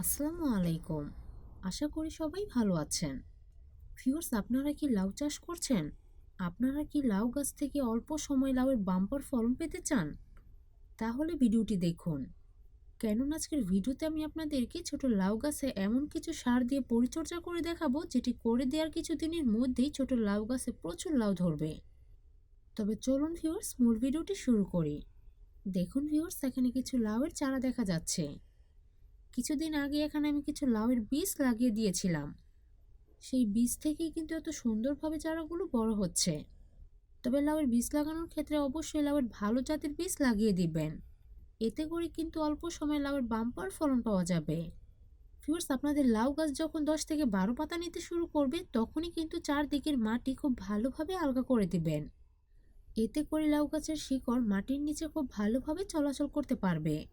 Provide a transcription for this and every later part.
আসসালামু আলাইকুম। আশা করি সবাই ভালো আছেন। ভিউয়ার্স, আপনারা কি লাউ চাষ করছেন? আপনারা কি লাউ গাছ থেকে অল্প সময় লাউয়ের বাম্পার ফলন পেতে চান? তাহলে ভিডিওটি দেখুন। কেননা আজকের ভিডিওতে আমি আপনাদেরকে ছোট লাউ গাছে এমন কিছু সার দিয়ে পরিচর্যা করে দেখাবো, যেটি করে দেওয়ার কিছুদিনের মধ্যেই ছোট লাউ গাছে প্রচুর লাউ ধরবে। তবে চলুন ভিউয়ার্স, মূল ভিডিওটি শুরু করি। দেখুন ভিউয়ার্স, এখানে কিছু লাউয়ের চারা দেখা যাচ্ছে। কিছুদিন আগে এখানে আমি কিছু লাউয়ের বীজ লাগিয়ে দিয়েছিলাম। সেই বীজ থেকেই কিন্তু এত সুন্দরভাবে চারাগুলো বড় হচ্ছে। তবে লাউয়ের বীজ লাগানোর ক্ষেত্রে অবশ্যই লাউয়ের ভালো জাতের বীজ লাগিয়ে দিবেন। এতে করে কিন্তু অল্প সময় লাউয়ের বাম্পার ফলন পাওয়া যাবে। ফিউর্স আপনাদের লাউ গাছ যখন দশ থেকে বারো পাতা নিতে শুরু করবে, তখনই কিন্তু চারদিকের মাটি খুব ভালোভাবে আলগা করে দিবেন। এতে করে লাউ গাছের শিকড় মাটির নিচে খুব ভালোভাবে চলাচল করতে পারবে।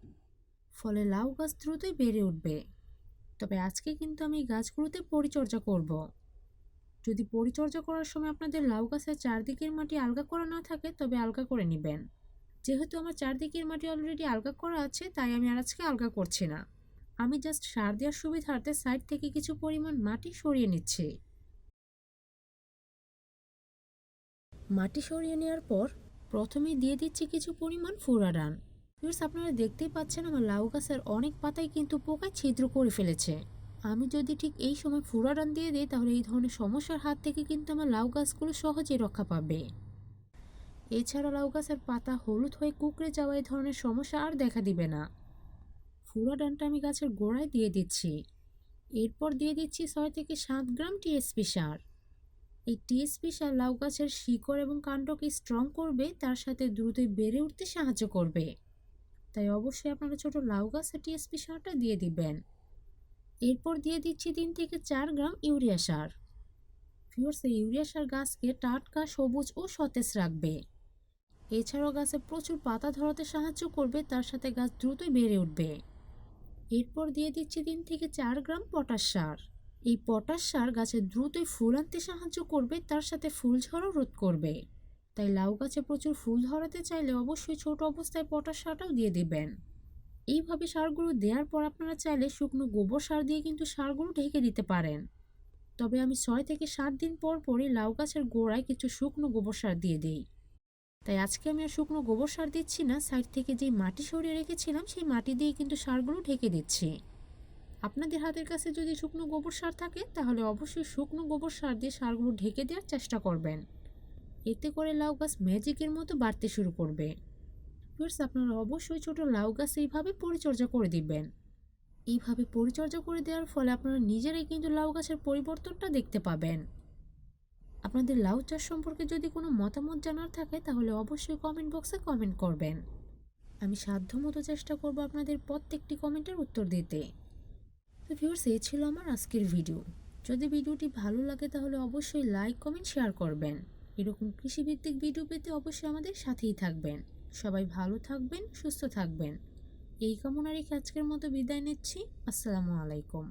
ফলে লাউ গাছ দ্রুতই বেড়ে উঠবে। তবে আজকে কিন্তু আমি গাছগুলোতে পরিচর্যা করব। যদি পরিচর্যা করার সময় আপনাদের লাউ গাছের চারদিকের মাটি আলগা করা না থাকে, তবে আলগা করে নেবেন। যেহেতু আমার চারদিকের মাটি অলরেডি আলগা করা আছে, তাই আমি আর আজকে আলগা করছি না। আমি জাস্ট সার দেওয়ার সুবিধার্থে সাইড থেকে কিছু পরিমাণ মাটি সরিয়ে নিচ্ছি। মাটি সরিয়ে নেওয়ার পর প্রথমে দিয়ে দিচ্ছি কিছু পরিমাণ ফুরাডান ভিউর্স আপনারা দেখতেই পাচ্ছেন আমার লাউ গাছের অনেক পাতাই কিন্তু পোকায় ছিদ্র করে ফেলেছে। আমি যদি ঠিক এই সময় ফুরাডান দিয়ে দিই, তাহলে এই ধরনের সমস্যার হাত থেকে কিন্তু আমার লাউ গাছগুলো সহজেই রক্ষা পাবে। এছাড়া লাউ গাছের পাতা হলুদ হয়ে কুকড়ে যাওয়া এই ধরনের সমস্যা আর দেখা দিবে না। ফুরাডানটা আমি গাছের গোড়ায় দিয়ে দিচ্ছি। এরপর দিয়ে দিচ্ছি ছয় থেকে সাত গ্রাম টিএসপি সার। এই টিএসপি সার লাউ গাছের শিকড় এবং কাণ্ডকে স্ট্রং করবে, তার সাথে দ্রুতই বেড়ে উঠতে সাহায্য করবে। তাই অবশ্যই আপনারা ছোট লাউ গাছে টিএসপি সারটা দিয়ে দিবেন। এরপর দিয়ে দিচ্ছি তিন থেকে চার গ্রাম ইউরিয়া সার। ফিওর্স এই ইউরিয়া সার গাছকে টাটকা, সবুজ ও সতেজ রাখবে। এছাড়াও গাছে প্রচুর পাতা ধরাতে সাহায্য করবে, তার সাথে গাছ দ্রুতই বেড়ে উঠবে। এরপর দিয়ে দিচ্ছি তিন থেকে চার গ্রাম পটাশ সার। এই পটাশ সার গাছে দ্রুতই ফুল আনতে সাহায্য করবে, তার সাথে ফুল ঝড়ও রোধ করবে। তাই লাউ গাছে প্রচুর ফুল ধরাতে চাইলে অবশ্যই ছোট অবস্থায় পটাশ সারটাও দিয়ে দেবেন। এইভাবে সারগুলো দেওয়ার পর আপনারা চাইলে শুকনো গোবর সার দিয়ে কিন্তু সারগুলো ঢেকে দিতে পারেন। তবে আমি ছয় থেকে সাত দিন পর পরই লাউ গাছের গোড়ায় কিছু শুকনো গোবর সার দিয়ে দিই। তাই আজকে আমি আর শুকনো গোবর সার দিচ্ছি না, সাইড থেকে যেই মাটি সরিয়ে রেখেছিলাম সেই মাটি দিয়ে কিন্তু সারগুলো ঢেকে দিচ্ছি। আপনাদের হাতের কাছে যদি শুকনো গোবর সার থাকে, তাহলে অবশ্যই শুকনো গোবর সার দিয়ে সারগুলো ঢেকে দেওয়ার চেষ্টা করবেন। এতে করে লাউ গাছ ম্যাজিকের মতো বাড়তে শুরু করবে। ফিরস আপনারা অবশ্যই ছোট লাউ গাছ এইভাবে পরিচর্যা করে দিবেন। এইভাবে পরিচর্যা করে দেওয়ার ফলে আপনারা নিজেরাই কিন্তু লাউ গাছের পরিবর্তনটা দেখতে পাবেন। আপনাদের লাউ চাষ সম্পর্কে যদি কোনো মতামত জানার থাকে, তাহলে অবশ্যই কমেন্ট বক্সে কমেন্ট করবেন। আমি সাধ্যমতো চেষ্টা করব আপনাদের প্রত্যেকটি কমেন্টের উত্তর দিতে। তো ভিউর্স এই ছিল আমার আজকের ভিডিও যদি ভিডিওটি ভালো লাগে, তাহলে অবশ্যই লাইক কমেন্ট শেয়ার করবেন। এরকম কৃষিভিত্তিক ভিডিও পেতে অবশ্যই আমাদের সাথেই থাকবেন। সবাই ভালো থাকবেন, সুস্থ থাকবেন। এই কামনা রেখে আজকের মতো বিদায় নিচ্ছি। আসসালামু আলাইকুম।